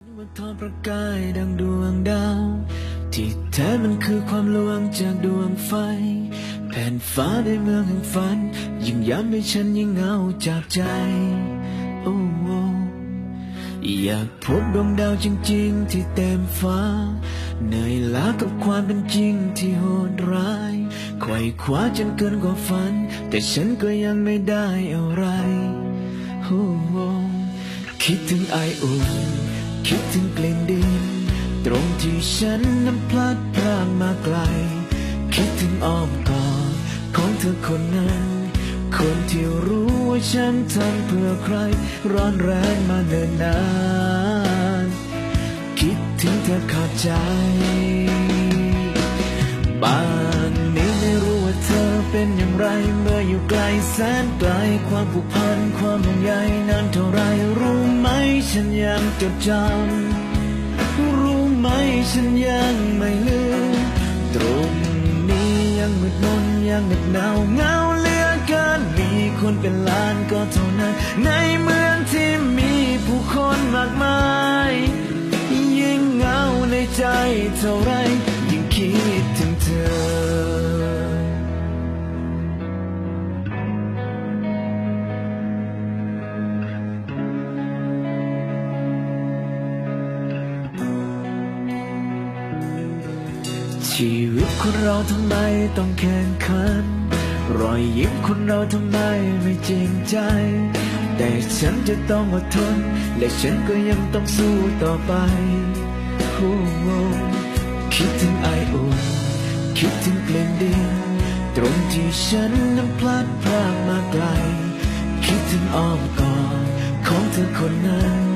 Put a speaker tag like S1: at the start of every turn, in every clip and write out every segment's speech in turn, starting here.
S1: มันทอดประกายดังดวงดาว ที่แท้มันคือความลวงจากดวงไฟ แผ่นฟ้าในเมืองแห่งฝัน ยิ่งย้ำให้ฉันยิ่งเหงาจากใจ โอ้โออยากพบดวงดาวจริง ๆ ที่เต็มฟ้า เหนื่อยล้ากับความเป็นจริงที่โหดร้ายไขว่คว้าจนเกินกว่าฝัน แต่ฉันก็ยังไม่ได้อะไรโอ้โอ้คิดถึงไออุ่น คิดถึงกลิ่นดิน ตรงที่ฉันนั้นพลัดพรากมาไกล คิดถึงอ้อมกอดของเธอคนนั้น คนที่รู้ว่าฉันทำเพื่อใคร ร้อนแรงมาเนินนาน คิดถึงเธอขาดใจบ้านนี้ไม่รู้ว่าเธอเป็นอย่างไร เมื่ออยู่ไกลแสนไกลความผูกพันความห่วงใยนานเท่าไรรู้ ฉันยังจดจำรู้ไหมฉันยังไม่ลืมตรงนี้ยังมืดมนยังเหน็บหนาวเงาเหลือเกินมีคนเป็นล้านก็เท่านั้น ในเมืองที่มีผู้คนมากมาย ยิ่งเงาในใจเท่าไร ชีวิตคนเราทำไมต้องแข่งขัน รอยยิ้มคนเราทำไมไม่จริงใจ แต่ฉันจะต้องอดทน และฉันก็ยังต้องสู้ต่อไปโอ้โหคิดถึงไออุ่นคิดถึงกลิ่นดินตรงที่ฉันนั้นพลัดพรากมาไกล คิดถึงอ้อมกอดของเธอคนนั้น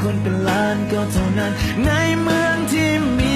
S1: คนเป็นล้านก็เท่านั้น ในเมืองที่มี